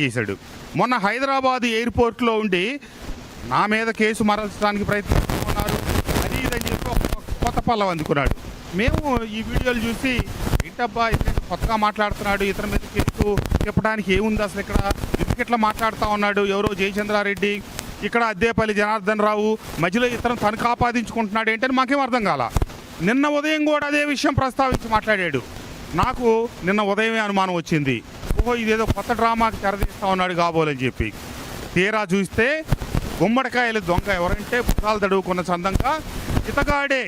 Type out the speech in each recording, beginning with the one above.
చేశాడు. మొన్న హైదరాబాద్ ఎయిర్పోర్ట్లో ఉండి నా మీద కేసు మరల్చడానికి ప్రయత్నిస్తున్నారు. అది ఇదని చెప్పి కొత్త పల్లం అందుకున్నాడు. మేము ఈ వీడియోలు చూసి ఏంటబ్బా ఇతను కొత్తగా మాట్లాడుతున్నాడు ఇతని మీద కేసు చెప్పడానికి ఏముంది అసలు ఇక్కడ? ఎందుకు ఇట్లా మాట్లాడుతూ ఉన్నాడు? ఎవరో జయచంద్రారెడ్డి ఇక్కడ అద్దేపల్లి జనార్దన్ రావు మధ్యలో ఇతను తనకు ఆపాదించుకుంటున్నాడు ఏంటని మాకేం అర్థం కాల? నిన్న ఉదయం కూడా అదే విషయం ప్రస్తావించి మాట్లాడాడు. నాకు నిన్న ఉదయమే అనుమానం వచ్చింది. ఓహో ఇదేదో కొత్త డ్రామాకి తెరదీస్తా ఉన్నాడు కాబోలని చెప్పి. తీరా చూస్తే గుమ్మడికాయలు దొంగ ఎవరంటే పుట్టాలు తడువుకున్న చందంగా ఇతగాడే.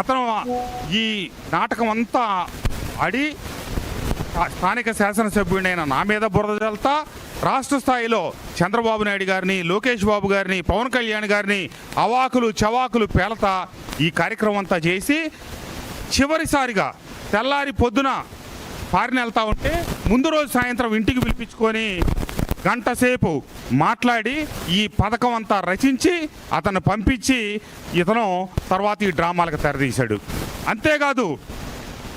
అతను ఈ నాటకం అంతా ఆడి స్థానిక శాసనసభ్యుడైన నా మీద బురద జల్తా రాష్ట్ర స్థాయిలో చంద్రబాబు నాయుడు గారిని లోకేష్ బాబు గారిని పవన్ కళ్యాణ్ గారిని అవాకులు చవాకులు పేలతా ఈ కార్యక్రమం అంతా చేసి చివరిసారిగా తెల్లారి పొద్దున ఫారిన్ వెళ్తా ఉంటే ముందు రోజు సాయంత్రం ఇంటికి పిలిపించుకొని గంట సేపు మాట్లాడి ఈ పథకం అంతా రచించి అతను పంపించి ఇతను తర్వాత ఈ డ్రామాలకు తెరదీశాడు. అంతేకాదు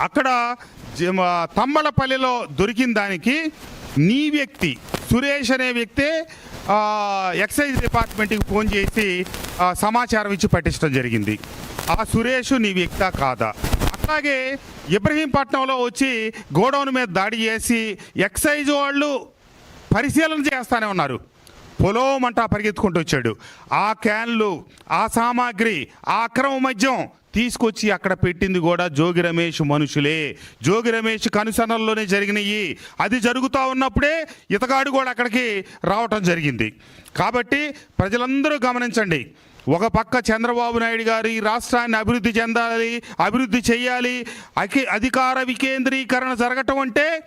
అక్కడ తమ్మలపల్లిలో దొరికిన దానికి నీ వ్యక్తి సురేష్ అనే వ్యక్తే ఎక్సైజ్ డిపార్ట్మెంట్కి ఫోన్ చేసి సమాచారం ఇచ్చి పట్టించడం జరిగింది. ఆ సురేష్ నీ వ్యక్తా కాదా? అట్లాగే ఇబ్రహీంపట్నంలో వచ్చి గోడౌన్ మీద దాడి చేసి ఎక్సైజ్ వాళ్ళు పరిశీలన చేస్తానే ఉన్నారు. పొలోమంటా పరిగెత్తుకుంటూ వచ్చాడు. ఆ క్యాన్లు ఆ సామాగ్రి ఆ అక్రమ మద్యం తీసుకొచ్చి అక్కడ పెట్టింది కూడా జోగి రమేష్ మనుషులే. జోగి రమేష్ కనుసనల్లోనే జరిగినాయి. అది జరుగుతూ ఉన్నప్పుడే ఇతగాడు కూడా అక్కడికి రావటం జరిగింది. కాబట్టి ప్రజలందరూ గమనించండి. ఒక పక్క చంద్రబాబు నాయుడు గారు ఈ రాష్ట్రాన్ని అభివృద్ధి చెందాలి అభివృద్ధి చేయాలి అకి అధికార వికేంద్రీకరణ జరగటం అంటే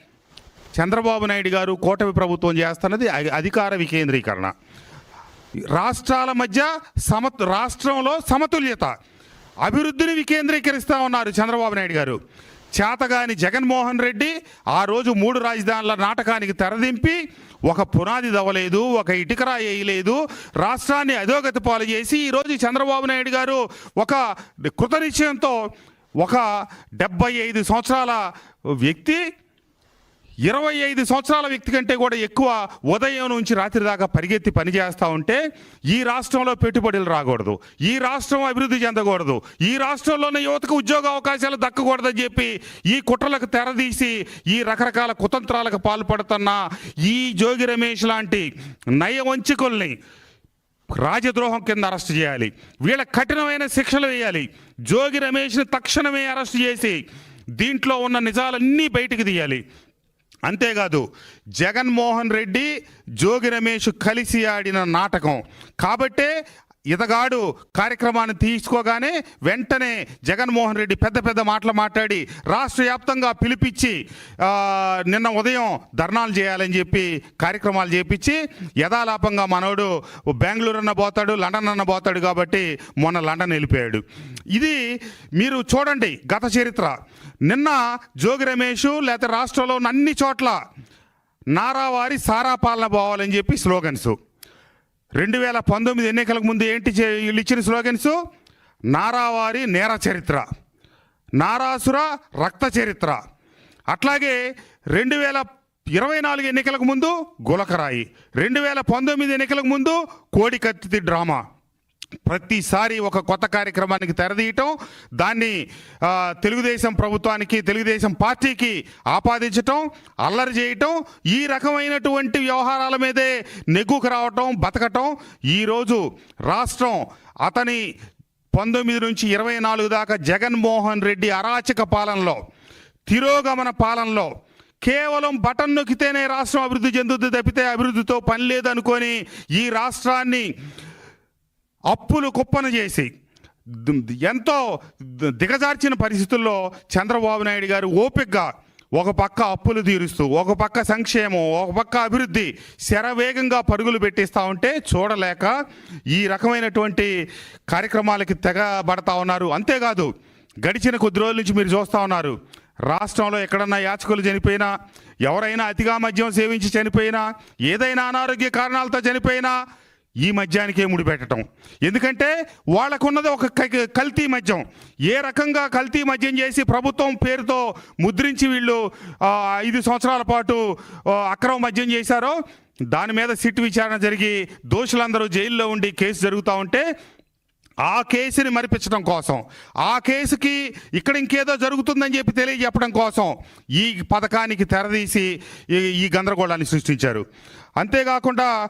చంద్రబాబు నాయుడు గారు కూటమి ప్రభుత్వం చేస్తున్నది అధికార వికేంద్రీకరణ. రాష్ట్రాల మధ్య సమ రాష్ట్రంలో సమతుల్యత. అభివృద్ధిని వికేంద్రీకరిస్తూ ఉన్నారు చంద్రబాబు నాయుడు గారు. చేతగాని జగన్మోహన్ రెడ్డి ఆ రోజు మూడు రాజధానుల నాటకానికి తెరదింపి ఒక పునాది దవ్వలేదు ఒక ఇటుకరా వేయలేదు రాష్ట్రాన్ని అధోగతి పాలు చేసి ఈరోజు చంద్రబాబు నాయుడు గారు ఒక కృతనిశ్చయంతో ఒక డెబ్బై ఐదు సంవత్సరాల వ్యక్తి ఇరవై ఐదు సంవత్సరాల వ్యక్తి కంటే కూడా ఎక్కువ ఉదయం నుంచి రాత్రి దాకా పరిగెత్తి పనిచేస్తూ ఉంటే ఈ రాష్ట్రంలో పెట్టుబడులు రాకూడదు. ఈ రాష్ట్రం అభివృద్ధి చెందకూడదు. ఈ రాష్ట్రంలోని యువతకు ఉద్యోగ అవకాశాలు దక్కకూడదని చెప్పి ఈ కుట్రలకు తెరదీసి ఈ రకరకాల కుతంత్రాలకు పాల్పడుతున్న ఈ జోగి రమేష్ లాంటి నయవంచికుల్ని రాజద్రోహం కింద అరెస్ట్ చేయాలి. వీళ్ళ కఠినమైన శిక్షలు వేయాలి. జోగి రమేష్ని తక్షణమే అరెస్ట్ చేసి దీంట్లో ఉన్న నిజాలన్నీ బయటికి తీయాలి. అంతేకాదు జగన్మోహన్ రెడ్డి జోగి రమేష్ కలిసి ఆడిన నాటకం. కాబట్టే ఇతగాడు కార్యక్రమాన్ని తీసుకోగానే వెంటనే జగన్మోహన్ రెడ్డి పెద్ద పెద్ద మాటలు మాట్లాడి రాష్ట్ర వ్యాప్తంగా పిలిపించి నిన్న ఉదయం ధర్నాలు చేయాలని చెప్పి కార్యక్రమాలు చేపించి యథాలాపంగా మనోడు బెంగళూరు అన్న పోతాడు లండన్ అన్న పోతాడు కాబట్టి మొన్న లండన్ వెళ్ళిపోయాడు. ఇది మీరు చూడండి గత చరిత్ర. నిన్న జోగి రమేష్ లేకపోతే రాష్ట్రంలో ఉన్న అన్ని చోట్ల నారావారి సారా పాలన పోవాలని చెప్పి స్లోగన్స్. రెండు వేల పంతొమ్మిది ఎన్నికలకు ముందు ఏంటి చే- వీళ్ళు ఇచ్చిన స్లోగన్స్? నారావారి నేర చరిత్ర నారాసుర రక్త చరిత్ర. అట్లాగే రెండు వేల ఇరవై నాలుగు ఎన్నికలకు ముందు గులకరాయి రెండు వేల పంతొమ్మిది ఎన్నికలకు ముందు కోడి కత్తి డ్రామా. ప్రతిసారి ఒక కొత్త కార్యక్రమానికి తెరదీయటం దాన్ని తెలుగుదేశం ప్రభుత్వానికి తెలుగుదేశం పార్టీకి ఆపాదించటం అల్లరి చేయటం ఈ రకమైనటువంటి వ్యవహారాల మీదే నెగ్గుకు రావటం బతకటం ఈరోజు రాష్ట్రం అతని పంతొమ్మిది నుంచి ఇరవై నాలుగు దాకా జగన్మోహన్ రెడ్డి అరాచక పాలనలో తిరోగమన పాలనలో కేవలం బటన్ నొక్కితేనే రాష్ట్రం అభివృద్ధి చెందుతుంది తప్పితే అభివృద్ధితో పని లేదనుకొని ఈ రాష్ట్రాన్ని అప్పులు కుప్పను చేసి ఎంతో దిగజార్చిన పరిస్థితుల్లో చంద్రబాబు నాయుడు గారు ఓపికగా ఒక పక్క అప్పులు తీరుస్తూ ఒక పక్క సంక్షేమం ఒక పక్క అభివృద్ధి శరవేగంగా పరుగులు పెట్టిస్తూ ఉంటే చూడలేక ఈ రకమైనటువంటి కార్యక్రమాలకి తెగబడతా ఉన్నారు. అంతేకాదు గడిచిన కొద్ది రోజుల నుంచి మీరు చూస్తూ ఉన్నారు. రాష్ట్రంలో ఎక్కడన్నా యాచకులు చనిపోయినా ఎవరైనా అతిగా మద్యం సేవించి చనిపోయినా ఏదైనా అనారోగ్య కారణాలతో చనిపోయినా ఈ మద్యానికే ముడిపెట్టడం ఎందుకంటే వాళ్ళకున్నది ఒక క- కల్తీ మద్యం. ఏ రకంగా కల్తీ మద్యం చేసి ప్రభుత్వం పేరుతో ముద్రించి వీళ్ళు ఐదు సంవత్సరాల పాటు అక్రమ మద్యం చేశారో దాని మీద సిట్ విచారణ జరిగి దోషులందరూ జైల్లో ఉండి కేసు జరుగుతూ ఉంటే ఆ కేసుని మరిపించడం కోసం. ఆ కేసుకి ఇక్కడ ఇంకేదో జరుగుతుందని చెప్పి తెలియజెప్పడం కోసం ఈ పథకానికి తెరదీసి ఈ గందరగోళాన్ని సృష్టించారు. అంతేకాకుండా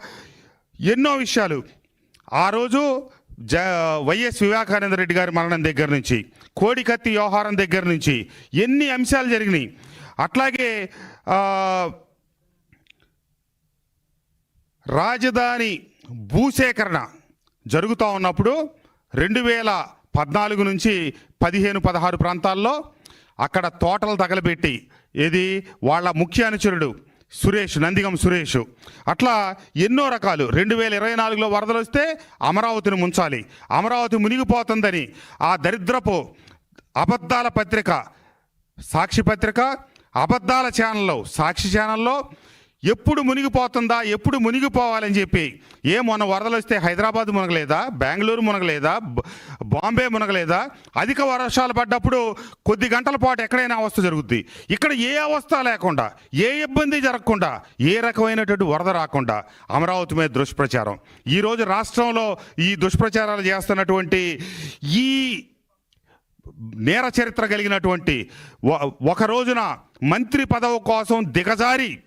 ఎన్నో విషయాలు. ఆ రోజు జ వైఎస్ వివేకానంద రెడ్డి గారి మరణం దగ్గర నుంచి కోడికత్తి వ్యవహారం దగ్గర నుంచి ఎన్ని అంశాలు జరిగినాయి. అట్లాగే రాజధాని భూసేకరణ జరుగుతూ ఉన్నప్పుడు రెండు వేల పద్నాలుగు నుంచి పదిహేను పదహారు ప్రాంతాల్లో అక్కడ తోటలు తగలబెట్టి ఇది వాళ్ళ ముఖ్య అనుచరుడు సురేష్ నందిగం సురేష్. అట్లా ఎన్నో రకాలు. రెండు వేల ఇరవై నాలుగులో వరదలు వస్తే అమరావతిని ముంచాలి. అమరావతి మునిగిపోతుందని ఆ దరిద్రపు అబద్ధాల పత్రిక సాక్షి పత్రిక అబద్ధాల ఛానల్లో సాక్షి ఛానల్లో ఎప్పుడు మునిగిపోతుందా? ఎప్పుడు మునిగిపోవాలని చెప్పి. ఏ మొన్న వరదలు వస్తే హైదరాబాద్ మునగలేదా? బెంగళూరు మునగలేదా? బాంబే మునగలేదా? అధిక వర్షాలు పడ్డప్పుడు కొద్ది గంటల పాటు ఎక్కడైనా అవస్థ జరుగుద్ది. ఇక్కడ ఏ అవస్థ లేకుండా ఏ ఇబ్బంది జరగకుండా ఏ రకమైనటువంటి వరద రాకుండా అమరావతి మీద దుష్ప్రచారం. ఈరోజు రాష్ట్రంలో ఈ దుష్ప్రచారాలు చేస్తున్నటువంటి ఈ నేర చరిత్ర కలిగినటువంటి ఒక రోజున మంత్రి పదవి కోసం దిగజారి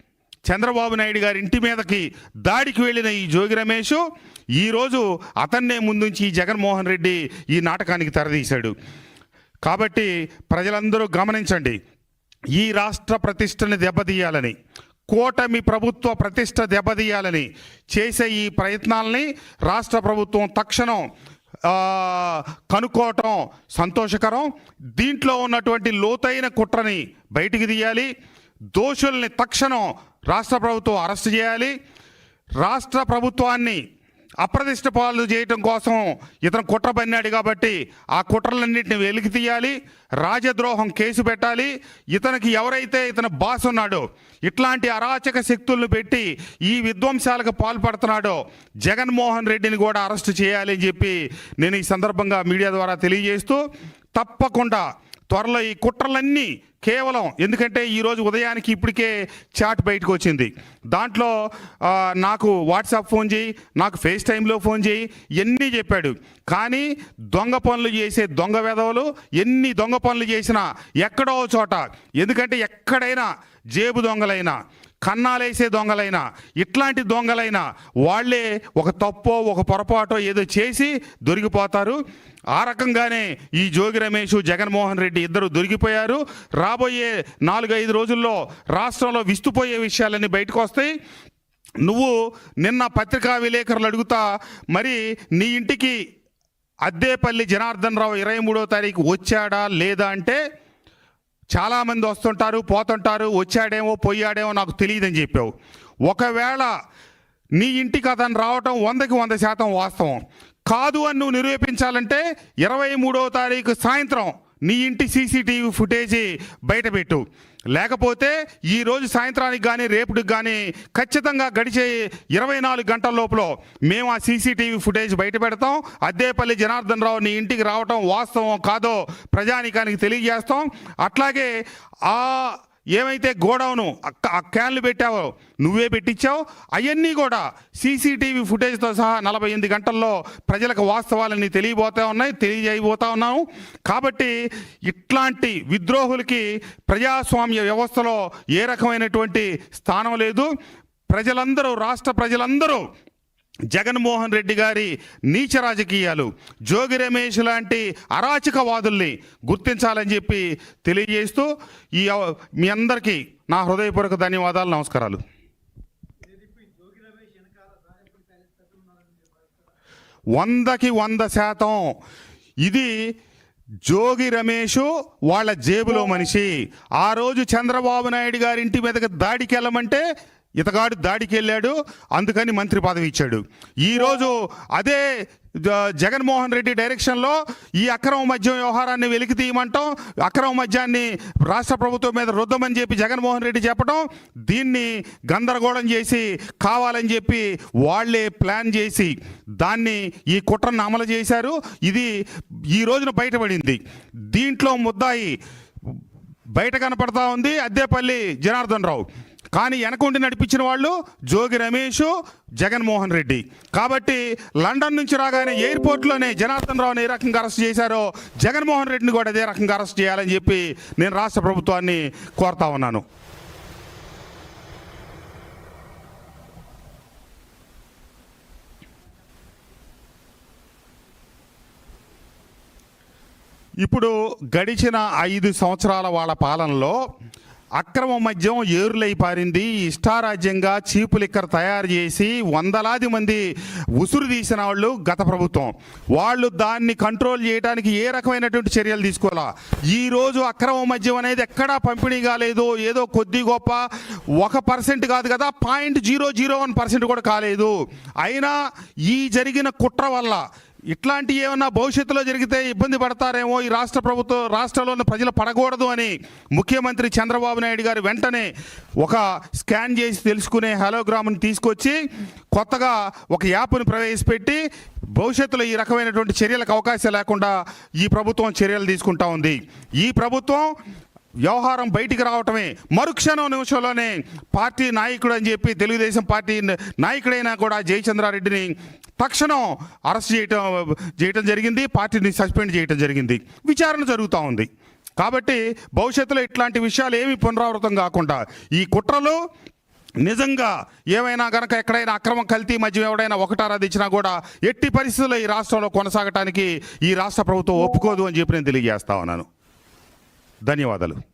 చంద్రబాబు నాయుడు గారి ఇంటి మీదకి దాడికి వెళ్ళిన ఈ జోగి రమేష్ ఈరోజు అతన్నే ముందుంచి ఈ జగన్మోహన్ రెడ్డి ఈ నాటకానికి తెరదీశాడు. కాబట్టి ప్రజలందరూ గమనించండి ఈ రాష్ట్ర ప్రతిష్టని దెబ్బతీయాలని కూటమి ప్రభుత్వ ప్రతిష్ట దెబ్బతీయాలని చేసే ఈ ప్రయత్నాలని రాష్ట్ర ప్రభుత్వం తక్షణం కనుక్కోవటం సంతోషకరం. దీంట్లో ఉన్నటువంటి లోతైన కుట్రని బయటికి తీయాలి. దోషుల్ని తక్షణం రాష్ట్ర ప్రభుత్వం అరెస్ట్ చేయాలి. రాష్ట్ర ప్రభుత్వాన్ని అప్రదిష్ట పాలు చేయటం కోసం ఇతను కుట్ర పన్నాడు కాబట్టి ఆ కుట్రలన్నింటిని వెలికి తీయాలి. రాజద్రోహం కేసు పెట్టాలి. ఇతనికి ఎవరైతే ఇతను బాస్ ఉన్నాడో ఇట్లాంటి అరాచక శక్తులను పెట్టి ఈ విధ్వంసాలకు పాల్పడుతున్నాడో జగన్మోహన్ రెడ్డిని కూడా అరెస్ట్ చేయాలి అని చెప్పి నేను ఈ సందర్భంగా మీడియా ద్వారా తెలియజేస్తూ తప్పకుండా త్వరలో ఈ కుట్రలన్నీ కేవలం ఎందుకంటే ఈరోజు ఉదయానికి ఇప్పటికే చాట్ బయటకు వచ్చింది. దాంట్లో నాకు వాట్సాప్ ఫోన్ చేయి నాకు ఫేస్ టైంలో ఫోన్ చేయి ఎన్ని చెప్పాడు. కానీ దొంగ పనులు చేసే దొంగ వెధవలు ఎన్ని దొంగ పనులు చేసినా ఎక్కడో ఓ చోట ఎందుకంటే ఎక్కడైనా జేబు దొంగలైనా కన్నాలేసే దొంగలైనా ఇట్లాంటి దొంగలైనా వాళ్ళే ఒక తప్పో ఒక పొరపాటో ఏదో చేసి దొరికిపోతారు. ఆ రకంగానే ఈ జోగి రమేష్ జగన్మోహన్ రెడ్డి ఇద్దరు దొరికిపోయారు. రాబోయే నాలుగైదు రోజుల్లో రాష్ట్రంలో విస్తుపోయే విషయాలన్నీ బయటకు వస్తాయి నువ్వు నిన్న పత్రికా విలేకరులు అడుగుతా మరి నీ ఇంటికి అద్దేపల్లి జనార్దన్ రావు ఇరవై మూడో తారీఖు వచ్చాడా లేదా? అంటే చాలామంది వస్తుంటారు పోతుంటారు వచ్చాడేమో పోయాడేమో నాకు తెలియదని చెప్పావు. ఒకవేళ నీ ఇంటికి అతను రావటం వందకి వంద శాతం వాస్తవం. కాదు అని నువ్వు నిరూపించాలంటే ఇరవై మూడవ తారీఖు సాయంత్రం నీ ఇంటి సీసీటీవీ ఫుటేజీ బయటపెట్టు లేకపోతే ఈ రోజు సాయంత్రానికి కానీ రేపుకి కానీ ఖచ్చితంగా గడిచే ఇరవై నాలుగు గంటల లోపల మేము ఆ సీసీటీవీ ఫుటేజ్ బయట పెడతాం. అద్దేపల్లి జనార్దన్ రావు నీ ఇంటికి రావటం వాస్తవం కాదో ప్రజానికానికి తెలియజేస్తాం. అట్లాగే ఆ ఏమైతే గోడౌను అక్క- ఆ క్యాన్లు పెట్టావో నువ్వే పెట్టించావు? అవన్నీ కూడా సీసీటీవీ ఫుటేజ్తో సహా నలభై ఎనిమిది గంటల్లో ప్రజలకు వాస్తవాలన్నీ తెలియబోతా ఉన్నాయి తెలియజేయబోతా ఉన్నాము. కాబట్టి ఇట్లాంటి విద్రోహులకి ప్రజాస్వామ్య వ్యవస్థలో ఏ రకమైనటువంటి స్థానం లేదు. ప్రజలందరూ రాష్ట్ర ప్రజలందరూ జగన్మోహన్ రెడ్డి గారి నీచ రాజకీయాలు. జోగి రమేష్ లాంటి అరాచకవాదుల్ని గుర్తించాలని చెప్పి తెలియజేస్తూ ఈ మీ అందరికీ నా హృదయపూర్వక ధన్యవాదాలు నమస్కారాలు. వందకి వంద శాతం ఇది జోగి రమేష్ వాళ్ళ జేబులో మనిషి. ఆ రోజు చంద్రబాబు నాయుడు గారి ఇంటి మీదకి దాడికి వెళ్ళమంటే ఇతగాడు దాడికి వెళ్ళాడు అందుకని మంత్రి పదవి ఇచ్చాడు. ఈరోజు అదే జగన్మోహన్ రెడ్డి డైరెక్షన్లో ఈ అక్రమ మద్యం వ్యవహారాన్ని వెలికి తీయమంటాం అక్రమ మద్యాన్ని రాష్ట్ర ప్రభుత్వం మీద రుద్దమని చెప్పి జగన్మోహన్ రెడ్డి చెప్పడం దీన్ని గందరగోళం చేసి కావాలని చెప్పి వాళ్ళే ప్లాన్ చేసి దాన్ని ఈ కుట్రను అమలు చేశారు. ఇది ఈ రోజున బయటపడింది. దీంట్లో ముద్దాయి బయట కనపడతా ఉంది అద్దేపల్లి జనార్దన్ రావు. కానీ వెనకుండి నడిపించిన వాళ్ళు జోగి రమేష్ జగన్మోహన్ రెడ్డి. కాబట్టి లండన్ నుంచి రాగానే ఎయిర్పోర్ట్లోనే జనార్దన్ రావుని ఏ రకంగా అరెస్ట్ చేశారో జగన్మోహన్ రెడ్డిని కూడా అదే రకంగా అరెస్ట్ చేయాలని చెప్పి నేను రాష్ట్ర ప్రభుత్వాన్ని కోరుతా ఉన్నాను. ఇప్పుడు గడిచిన ఐదు సంవత్సరాల వాళ్ళ పాలనలో అక్రమ మద్యం ఏరులై పారింది. ఇష్టారాజ్యంగా చీపు లిక్కర్ తయారు చేసి వందలాది మంది ఉసురు తీసిన వాళ్ళు గత ప్రభుత్వం. వాళ్ళు దాన్ని కంట్రోల్ చేయడానికి ఏ రకమైనటువంటి చర్యలు తీసుకోవాలా? ఈ రోజు అక్రమ మద్యం అనేది ఎక్కడా పంపిణీ కాలేదు. ఏదో కొద్ది గొప్ప ఒక పర్సెంట్ కాదు కదా point zero zero one percent కూడా కాలేదు. అయినా ఈ జరిగిన కుట్ర వల్ల ఇట్లాంటి ఏమన్నా భవిష్యత్తులో జరిగితే ఇబ్బంది పడతారేమో ఈ రాష్ట్ర ప్రభుత్వం రాష్ట్రంలోని ప్రజలు పడకూడదు అని ముఖ్యమంత్రి చంద్రబాబు నాయుడు గారు వెంటనే ఒక స్కాన్ చేసి తెలుసుకునే హలోగ్రామ్ని తీసుకొచ్చి కొత్తగా ఒక యాప్ను ప్రవేశపెట్టి భవిష్యత్తులో ఈ రకమైనటువంటి చర్యలకు అవకాశం లేకుండా ఈ ప్రభుత్వం చర్యలు తీసుకుంటా ఉంది. ఈ ప్రభుత్వం వ్యవహారం బయటికి రావటమే. మరుక్షణం నిమిషంలోనే పార్టీ నాయకుడు అని చెప్పి తెలుగుదేశం పార్టీ నాయకుడైనా కూడా జయచంద్రారెడ్డిని తక్షణం అరెస్ట్ చేయటం చేయటం జరిగింది. పార్టీని సస్పెండ్ చేయటం జరిగింది. విచారణ జరుగుతూ ఉంది. కాబట్టి భవిష్యత్తులో ఇట్లాంటి విషయాలు ఏమీ పునరావృతం కాకుండా ఈ కుట్రలు నిజంగా ఏమైనా గనక ఎక్కడైనా అక్రమం కల్తీ మధ్య ఎవడైనా ఒకటారా కూడా ఎట్టి పరిస్థితుల్లో ఈ రాష్ట్రంలో కొనసాగటానికి ఈ రాష్ట్ర ప్రభుత్వం ఒప్పుకోదు అని చెప్పి నేను తెలియజేస్తా ఉన్నాను. ధన్యవాదాలు.